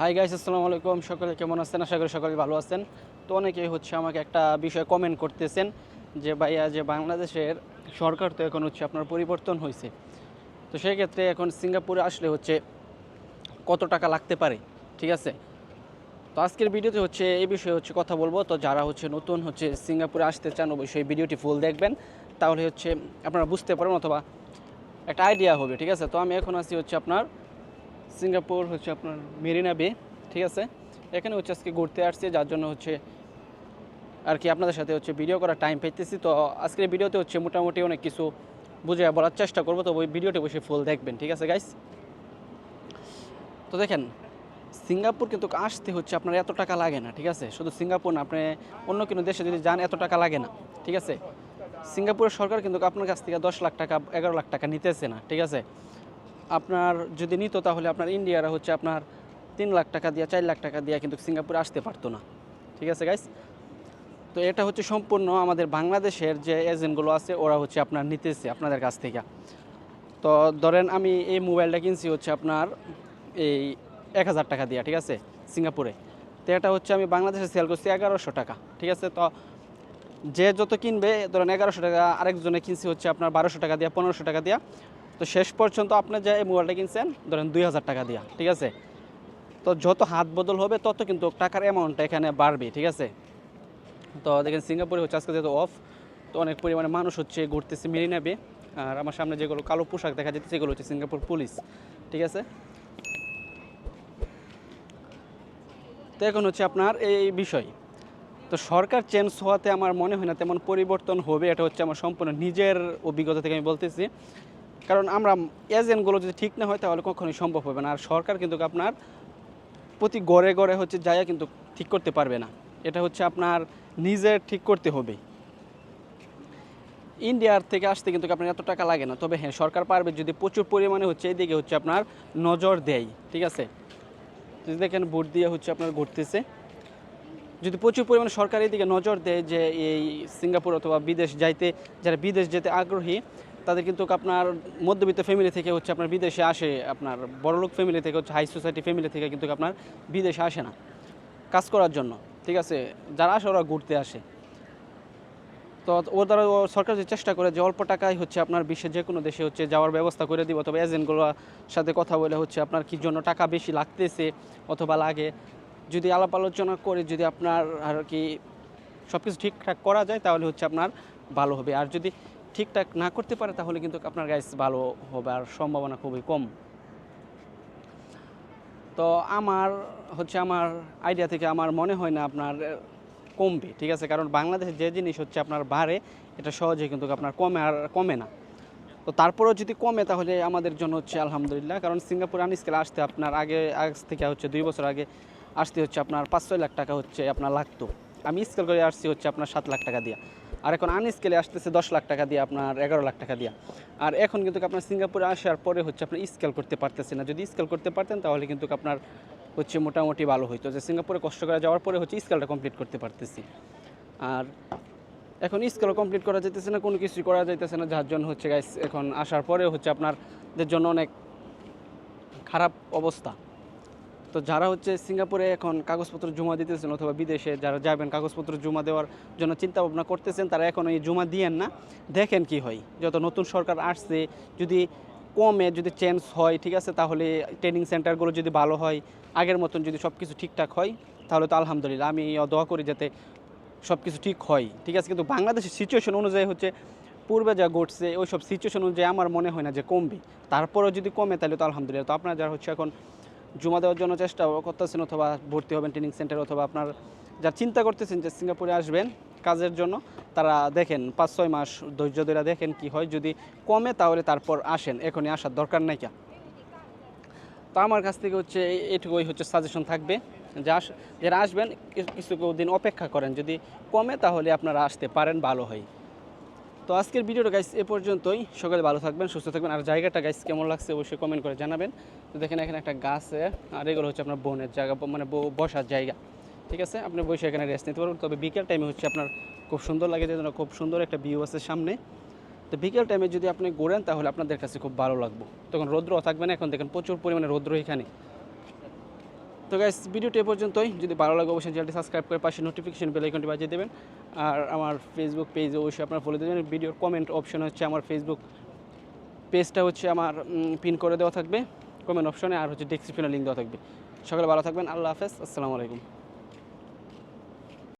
Hi guys আসসালামু আলাইকুম। সকলে কেমন আছেন? আশা করি সকলে ভালো আছেন। তো অনেকেই হচ্ছে আমাকে একটা বিষয় কমেন্ট করতেছেন যে ভাইয়া, যে বাংলাদেশের সরকার তো এখন হচ্ছে আপনার পরিবর্তন হয়েছে। তো সেই ক্ষেত্রে এখন সিঙ্গাপুরে আসলে হচ্ছে কত টাকা লাগতে পারে? ঠিক আছে? তো আজকের ভিডিওতে হচ্ছে এই বিষয়ে হচ্ছে কথা বলব। তো যারা হচ্ছে নতুন হচ্ছে সিঙ্গাপুরে আসতে চান, অবশ্যই ভিডিওটি ফুল দেখবেন। তাহলে হচ্ছে আপনারা বুঝতে পারবেন অথবা একটা আইডিয়া হবে। ঠিক আছে? তো আমি এখন আছি হচ্ছে আপনার সিঙ্গাপুর হচ্ছে আপনার মেরিনা বে, ঠিক আছে? এখানে হচ্ছে আজকে ঘুরতে আসছি, যার জন্য হচ্ছে আর কি আপনাদের সাথে হচ্ছে ভিডিও করার টাইম পেতেছি। তো আজকের ভিডিওতে হচ্ছে মোটামুটি অনেক কিছু বুঝে বলার চেষ্টা করব তো ওই ভিডিওটি বসে ফুল দেখবেন, ঠিক আছে গাইস তো দেখেন, সিঙ্গাপুর কিন্তু আসতে হচ্ছে আপনার এত টাকা লাগে না, ঠিক আছে? শুধু সিঙ্গাপুর না, আপনি অন্য কোনো দেশে যদি যান, এত টাকা লাগে না, ঠিক আছে? সিঙ্গাপুরের সরকার কিন্তু আপনার কাছ থেকে দশ লাখ টাকা, এগারো লাখ টাকা নিতেছে না, ঠিক আছে? আপনার যদি নিত তাহলে আপনার ইন্ডিয়ারা হচ্ছে আপনার তিন লাখ টাকা দিয়ে, চার লাখ টাকা দিয়ে কিন্তু সিঙ্গাপুরে আসতে পারতো না। ঠিক আছে গাইস তো এটা হচ্ছে সম্পূর্ণ আমাদের বাংলাদেশের যে এজেন্টগুলো আছে, ওরা হচ্ছে আপনার নিতেছে আপনাদের কাছ থেকে। তো ধরেন আমি এই মোবাইলটা কিনছি হচ্ছে আপনার এই এক হাজার টাকা দিয়ে, ঠিক আছে? সিঙ্গাপুরে। তো এটা হচ্ছে আমি বাংলাদেশে সেল করছি এগারোশো টাকা, ঠিক আছে? তো যে যত কিনবে, ধরেন এগারোশো টাকা আরেকজনে কিনছি হচ্ছে আপনার বারোশো টাকা দিয়া, পনেরোশো টাকা দিয়া। তো শেষ পর্যন্ত আপনি যে এই মোবাইলটা কিনছেন, ধরেন দুই হাজার টাকা দিয়া, ঠিক আছে? তো যত হাত বদল হবে, তত কিন্তু টাকার অ্যামাউন্টটা এখানে বাড়বে, ঠিক আছে? তো দেখেন সিঙ্গাপুরে হচ্ছে, আজকে যেহেতু অফ তো অনেক পরিমাণে মানুষ হচ্ছে ঘুরতেছে মেরিনা বে, আর আমার সামনে যেগুলো কালো পোশাক দেখা যাচ্ছে, সেগুলো হচ্ছে সিঙ্গাপুর পুলিশ, ঠিক আছে? তো এখন হচ্ছে আপনার এই বিষয়। তো সরকার চেঞ্জ হওয়াতে আমার মনে হয় না তেমন পরিবর্তন হবে, এটা হচ্ছে আমার সম্পূর্ণ নিজের অভিজ্ঞতা থেকে আমি বলতেছি। কারণ আমরা এজেন্টগুলো যদি ঠিক না হয়, তাহলে কখনোই সম্ভব হবে না। আর সরকার কিন্তু আপনার প্রতি গড়ে গড়ে হচ্ছে যাইয়া কিন্তু ঠিক করতে পারবে না। এটা হচ্ছে আপনার নিজের ঠিক করতে হবে। ইন্ডিয়ার থেকে আসতে কিন্তু আপনার এত টাকা লাগে না। তবে হ্যাঁ সরকার পারবে যদি প্রচুর পরিমাণে হচ্ছে এইদিকে হচ্ছে আপনার নজর দেয়, ঠিক আছে? যদি দেখেন ভোট দিয়ে হচ্ছে আপনার ঘুরতেছে। যদি প্রচুর পরিমাণে সরকার এদিকে নজর দেয় যে এই সিঙ্গাপুর অথবা বিদেশ যাইতে, যারা বিদেশ যেতে আগ্রহী তাদের কিন্তু আপনার মধ্যবিত্ত ফ্যামিলি থেকে হচ্ছে আপনার বিদেশে আসে, আপনার বড়লোক ফ্যামিলি থেকে হচ্ছে হাই সোসাইটি ফ্যামিলি থেকে কিন্তু আপনার বিদেশে আসে না কাজ করার জন্য, ঠিক আছে? যারা আসে ওরা ঘুরতে আসে। তো ও দ্বারা সরকার যে চেষ্টা করে যে অল্প টাকায় হচ্ছে আপনার বিশ্বের যে কোনো দেশে হচ্ছে যাওয়ার ব্যবস্থা করে দিব অথবা এজেন্টগুলোর সাথে কথা বলে হচ্ছে আপনার কি জন্য টাকা বেশি লাগতেছে অথবা লাগে। যদি আলাপ আলোচনা করে, যদি আপনার আর কি সব কিছু ঠিকঠাক করা যায় তাহলে হচ্ছে আপনার ভালো হবে। আর যদি ঠিকঠাক না করতে পারে, তাহলে কিন্তু আপনার গাইস ভালো হবে আর সম্ভাবনা খুবই কম। তো আমার হচ্ছে আমার আইডিয়া থেকে আমার মনে হয় না আপনার কমবে, ঠিক আছে? কারণ বাংলাদেশে যে জিনিস হচ্ছে আপনার বাড়ে, এটা সহজে কিন্তু আপনার কমে আর কমে না। তো তারপরেও যদি কমে, তাহলে আমাদের জন্য হচ্ছে আলহামদুলিল্লাহ। কারণ সিঙ্গাপুর আনস্কেলে আসতে আপনার আগে আগ থেকে হচ্ছে দুই বছর আগে আসতে হচ্ছে আপনার পাঁচ ছয় লাখ টাকা হচ্ছে আপনার লাগতো। আমি স্কেল করে আসছি হচ্ছে আপনার সাত লাখ টাকা দিয়ে। আর এখন আনস্কেলে আসতেছে দশ লাখ টাকা দিয়ে, আপনার এগারো লাখ টাকা দিয়ে। আর এখন কিন্তু আপনার সিঙ্গাপুরে আসার পরে হচ্ছে আপনার স্কেল করতে পারতেছে না। যদি স্কেল করতে পারতেন তাহলে কিন্তু আপনার হচ্ছে মোটামুটি ভালো হইতো। যে সিঙ্গাপুরে কষ্ট করে যাওয়ার পরে হচ্ছে স্কেলটা কমপ্লিট করতে পারতেছি। আর এখন স্কেল কমপ্লিট করা যাইতেছে না, কোনো কিছুই করা যাইতেছে না। যার জন্য হচ্ছে গাইস এখন আসার পরে হচ্ছে আপনারদের জন্য অনেক খারাপ অবস্থা। তো যারা হচ্ছে সিঙ্গাপুরে এখন কাগজপত্র জমা দিতেছেন অথবা বিদেশে যারা যাবেন কাগজপত্র জমা দেওয়ার জন্য চিন্তা ভাবনা করতেছেন, তারা এখন এই জমা দিয়েন না। দেখেন কি হয়, যত নতুন সরকার আসছে, যদি কমে যদি চেঞ্জ হয়, ঠিক আছে, তাহলে ট্রেনিং সেন্টারগুলো যদি ভালো হয়, আগের মতন যদি সব কিছু ঠিকঠাক হয়, তাহলে তো আলহামদুলিল্লাহ আমি দোয়া করি যাতে সব কিছু ঠিক হয়, ঠিক আছে? কিন্তু বাংলাদেশের সিচুয়েশন অনুযায়ী হচ্ছে পূর্বে যা ঘটছে ওই সব সিচুয়েশন অনুযায়ী আমার মনে হয় না যে কমবে। তারপরেও যদি কমে, তাহলে তো আলহামদুলিল্লাহ। তো আপনারা যারা হচ্ছে এখন জমা দেওয়ার জন্য চেষ্টা করতেছেন অথবা ভর্তি হবেন ট্রেনিং সেন্টার অথবা আপনার যা চিন্তা করতেছেন যে সিঙ্গাপুরে আসবেন কাজের জন্য, তারা দেখেন পাঁচ, ছয় মাস ধৈর্য ধরে দেখেন কি হয়। যদি কমে তাহলে তারপর আসেন, এখনই আসার দরকার নাই কা। তো আমার কাছ থেকে হচ্ছে এইটুকুই হচ্ছে সাজেশন থাকবে। যে আস যারা আসবেন, কিছু দিন অপেক্ষা করেন। যদি কমে তাহলে আপনারা আসতে পারেন, ভালো হয়। তো আজকের ভিডিওটা গাইস এ পর্যন্তই। সকালে ভালো থাকবেন, সুস্থ থাকবেন। আর জায়গাটা গাইস কেমন লাগছে অবশ্যই কমেন্ট করে জানাবেন। তো দেখেন এখানে একটা গাছে আর এগুলো হচ্ছে আপনার বোনের জায়গা মানে বসার জায়গা। ঠিক আছে? আপনি বসে এখানে রেস্ট নিতে পারবেন। তবে বিকেল টাইমে হচ্ছে আপনার খুব সুন্দর লাগে যে খুব সুন্দর একটা ভিউ আছে সামনে। তো বিকেল টাইমে যদি আপনি ঘোরেন, তাহলে আপনাদের কাছে খুব ভালো লাগবে। তখন রৌদ্র থাকবে না, এখন দেখেন প্রচুর পরিমাণে রৌদ্র এখানে। তো গাইস ভিডিওটি এ পর্যন্তই। যদি ভালো লাগে অবশ্যই চ্যানেলটি সাবস্ক্রাইব করে পাশে নোটিফিকেশন বেল আইকনটি বাজিয়ে দেবেন। আর আমার ফেসবুক পেজ অবশ্যই আপনারা ফলো দেবেন। ভিডিওর কমেন্ট অপশন হচ্ছে আমার ফেসবুক পেজটা হচ্ছে আমার পিন করে দেওয়া থাকবে। কমেন্ট অপশনে আর হচ্ছে ডেসক্রিপশনে লিঙ্ক দেওয়া থাকবে। সকালে ভালো থাকবেন। আল্লাহ হাফেজ। আসসালামু আলাইকুম।